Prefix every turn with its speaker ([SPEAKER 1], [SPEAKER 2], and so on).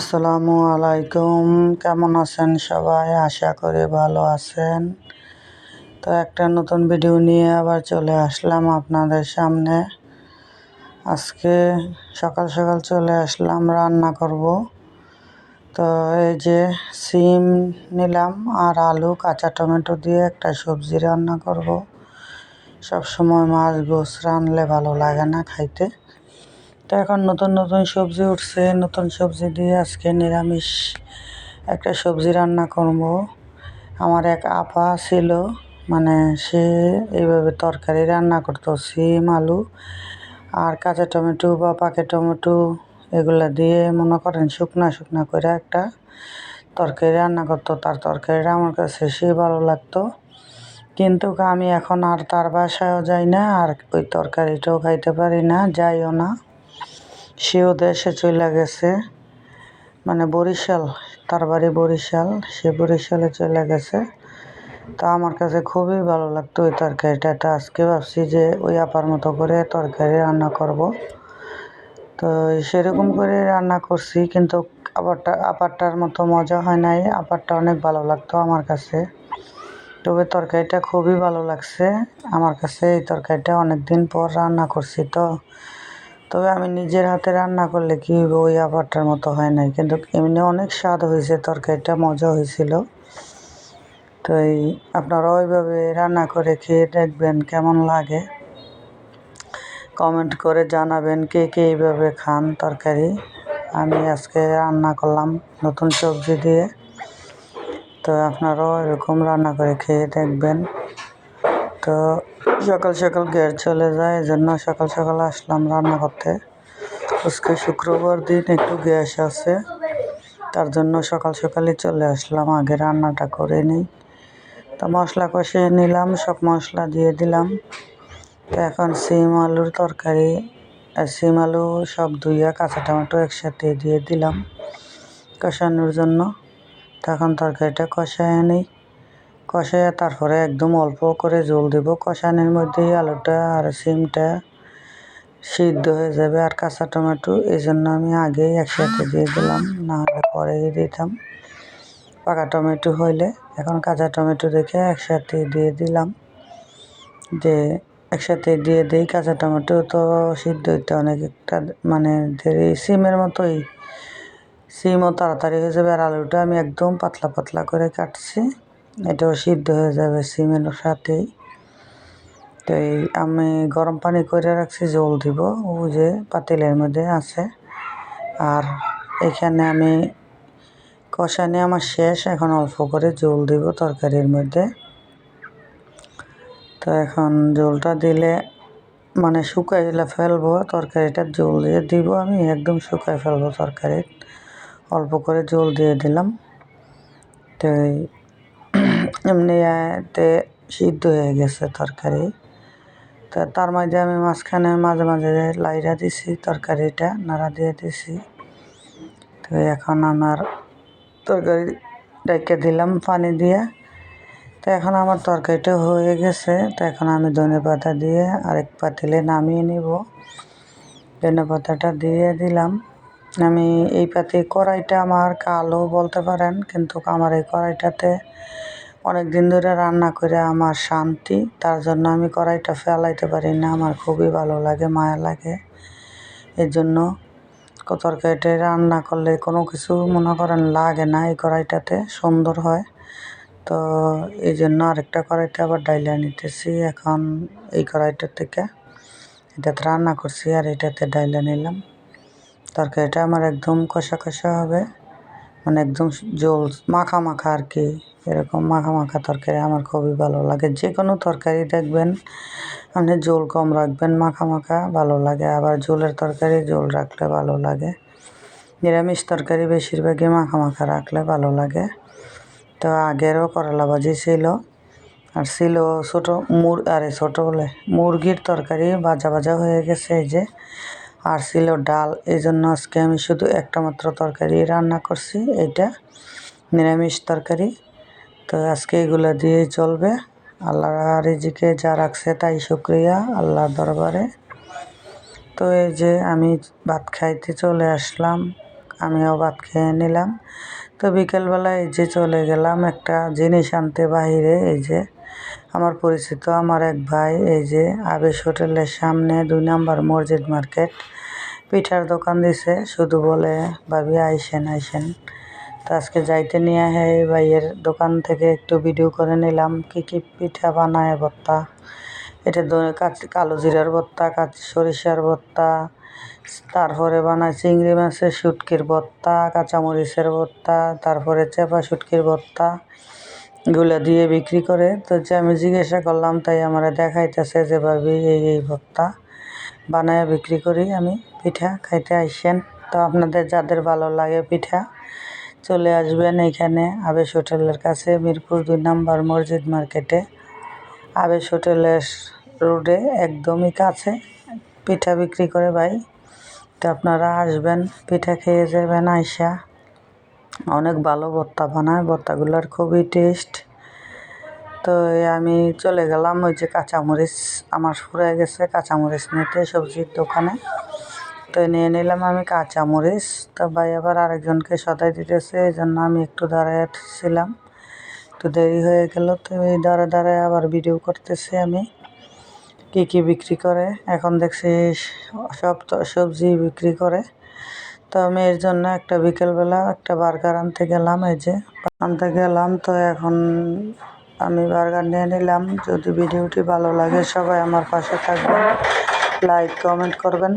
[SPEAKER 1] আসসালামু আলাইকুম। কেমন আছেন সবাই? আশা করি ভালো আছেন। তো একটা নতুন ভিডিও নিয়ে আবার চলে আসলাম আপনাদের সামনে। আজকে সকাল সকাল চলে আসলাম, রান্না করব। তো এই যে সিম নিলাম আর আলু, কাঁচা টমেটো দিয়ে একটা সবজি রান্না করব। সব সময় মাছ গোছ রানলে ভালো লাগে না খাইতে। তো এখন নতুন নতুন সবজি উঠছে। নতুন সবজি দিয়ে আজকে নিরামিষ একটা সবজি রান্না করব। আমার এক আপা ছিল মানে সে এইভাবে তরকারি রান্না করতো, সিম, আলু আর কাঁচা টমেটো বা পাকে টমেটো এগুলা দিয়ে মনে করেন শুকনা শুকনা করে একটা তরকারি রান্না করতো। তার তরকারিটা আমার কাছে সে ভালো লাগতো। কিন্তু আমি এখন আর তার বাসায়ও যাই না আর ওই তরকারিটাও খাইতে পারি না, যাইও না। সেও দেশে চলে গেছে। মানে বরিশাল, তার বাড়ি বরিশাল, সে বরিশালে চলে গেছে। তা আমার কাছে খুবই ভালো লাগতো ওই তরকারিটা। তা আজকে ভাবছি যে ওই আপার মতো করে তরকারি রান্না করব। তো সেরকম করে রান্না করছি, কিন্তু আপারটা, আপারটার মতো মজা হয় নাই। আপারটা অনেক ভালো লাগতো আমার কাছে। তবে তরকারিটা খুবই ভালো লাগছে। আমার কাছে এই তরকারিটা অনেক দিন পর রান্না করছি, তো তবে আমি নিজের হাতে রান্না করলে কী হবে ওই আবারটার মতো হয় নাই। কিন্তু এমনি অনেক স্বাদ হয়েছে, তরকারিটা মজা হয়েছিল। তো এই আপনারা ওইভাবে রান্না করে খেয়ে দেখবেন কেমন লাগে। কমেন্ট করে জানাবেন কে কে এইভাবে খান তরকারি। আমি আজকে রান্না করলাম নতুন সবজি দিয়ে। তো আপনারাও এরকম রান্না করে খেয়ে দেখবেন। তো সকাল সকাল গ্যাস চলে যায় এই জন্য সকাল সকাল আসলাম রান্না করতে আজকে শুক্রবার দিন একটু গ্যাস আছে, তার জন্য সকাল সকালই চলে আসলাম, আগে রান্নাটা করে নিই। তো মশলা কষিয়ে নিলাম, সব মশলা দিয়ে দিলাম। তো এখন সিম আলুর তরকারি সিম আলু সব ধুইয়া কাঁচা টমেটো একসাথে দিয়ে দিলাম কষানোর জন্য। তখন তরকারিটা কষায় নিই। কষায় তারপরে একদম অল্প করে জল দেবো। কষানোর মধ্যেই আলুটা আর সিমটা সিদ্ধ হয়ে যাবে আর কাঁচা টমেটো এই জন্য আমি আগেই একসাথে দিয়ে দিলাম না হলে পরে দিতাম। পাকা টমেটো হইলে, এখন কাঁচা টমেটো দেখে একসাথে দিয়ে দিলাম। যে একসাথে দিয়ে দিই কাঁচা টমেটো, তো সিদ্ধ হইতে অনেক একটা মানে দেরি, সিমের মতোই। সিমও তাড়াতাড়ি হয়ে যাবে আর আলুটা আমি একদম পাতলা পাতলা করে কাটছি। এটাও সিদ্ধ হয়ে যাবে সিমের সাথেই। তো এই আমি গরম পানি করে রাখছি, জল দিব, ও যে পাতিলের মধ্যে আছে। আর এখানে আমি কষানি আমার শেষ, এখন অল্প করে জল দিব তরকারির মধ্যে। তো এখন জলটা দিলে মানে শুকাইলে ফেলব, তরকারিটা জল দিয়ে দিব আমি, একদম শুকাই ফেলব তরকারি। অল্প করে জল দিয়ে দিলাম। তো এমনিতে সিদ্ধ হয়ে গেছে তরকারি। তা তার মাঝে আমি মাঝখানে মাঝে মাঝে লাইরা দিছি তরকারিটা, নাড়া দিয়ে দিছি। তো এখন আমার তরকারি ডেকে দিলাম পানি দিয়ে। তো এখন আমার তরকারিটা হয়ে গেছে। তো এখন আমি ধনে পাতা দিয়ে আরেক পাতিলে নামিয়ে নিব। ধনে পাতাটা দিয়ে দিলাম। আমি এই পাতি কড়াইটা আমার কালো বলতে পারেন, কিন্তু আমার এই কড়াইটাতে অনেক দিন ধরে রান্না করে আমার শান্তি, তার জন্য আমি কড়াইটা ফেলাইতে পারি না। আমার খুবই ভালো লাগে, মায়া লাগে। এর জন্য তরকারিটা রান্না করলে কোনো কিছু মনে করেন লাগে না এই কড়াইটাতে, সুন্দর হয়। তো এই জন্য আরেকটা কড়াইতে আবার ডাইলা নিতেছি এখন এই কড়াইটার থেকে। এটাতে রান্না করছি আর এটাতে ডাইলা নিলাম। তরকারিটা আমার একদম কষা কষা হবে মানে একদম জল মাখা মাখা আর কি। এরকম মাখা মাখা তরকারি আমার খুবই ভালো লাগে। যে কোনো তরকারি দেখবেন, আপনি জল কম রাখবেন মাখা মাখা ভালো লাগে। আবার জলের তরকারি জল রাখলে ভালো লাগে। নিরামিষ তরকারি বেশিরভাগই মাখা মাখা রাখলে ভালো লাগে। তো আগেরও করলা ভাজি ছিল। আর ছিল ছোটো মুর, আরে ছোটো বলে, মুরগির তরকারি ভাজা ভাজা হয়ে গেছে এই যে। আর ছিল ডাল এই জন্য আজকে আমি শুধু একটা মাত্র তরকারি রান্না করছি এটা নিরামিষ তরকারি। তো আজকে এগুলো দিয়েই চলবে। আল্লাহ রিজিকে যা রাখছে তাই শুক্রিয়া আল্লাহর দরবারে। তো এই যে আমি ভাত খাইতে চলে আসলাম, আমিও ভাত খেয়ে নিলাম। তো বিকেলবেলা এই যে চলে গেলাম একটা জিনিস আনতে বাহিরে, এই যে আমার পরিচিত আমার এক ভাই, এই যে আবেশ হোটেলের সামনে দুই নাম্বার মসজিদ মার্কেট। পিঠার দোকান দিছে, শুধু বলে, ভাবি আইসেন আইসেন। তো আজকে যাইতে নিয়ে হ্যাঁ এই ভাইয়ের দোকান থেকে একটু ভিডিও করে নিলাম, কি কি পিঠা বানায় ভর্তা। এটা কালো জিরার ভর্তা, কাঁচ সরিষার ভর্তা, তারপরে বানায় চিংড়ি মাছের শুটকির ভর্তা, কাঁচামরিচের ভর্তা, তারপরে চেপা শুটকির ভর্তা এগুলো দিয়ে বিক্রি করে। তো যে আমি জিজ্ঞাসা করলাম, তাই আমরা দেখাইতেছে যে, ভাবি, এই এই ভর্তা বানায় বিক্রি করি আমি, পিঠা খাইতে আইসেন। তো আপনাদের যাদের ভালো লাগে পিঠা চলে আসবেন এইখানে আবেশ হোটেলের কাছে, মিরপুর দুই নাম্বার মসজিদ মার্কেটে। আবেশ হোটেলের রোডে একদমই কাছে পিঠা বিক্রি করে ভাই। তো আপনারা আসবেন, পিঠা খেয়ে যাবেন, আইসা। অনেক ভালো ভর্তা বানায়, ভর্তাগুলোর খুবই টেস্ট তো আমি চলে গেলাম, ওই যে কাঁচামরিচ, আমার ফুরে গেছে কাঁচামরিচ নিতে সবজির দোকানে। তো নিয়ে নিলাম আমি কাঁচামরিচ। তো ভাই আবার আরেকজনকে সদাই দিতেছে এই জন্য আমি একটু দাঁড়ায় দাঁড়াইছিলাম একটু দেরি হয়ে গেল, তো এই দাঁড়া দাঁড়ায় আবার ভিডিও করতেছি আমি। কী কী বিক্রি করে? এখন দেখছি সব সবজি বিক্রি করে। তো আমি এর জন্য একটা বিকেলবেলা একটা বার্গার আনতে গেলাম, এই যে আনতে গেলাম। তো এখন আমি বার্গার নিয়ে নিলাম। যদি ভিডিওটি ভালো লাগে সবাই আমার পাশে থাকবেন লাইক কমেন্ট করবেন।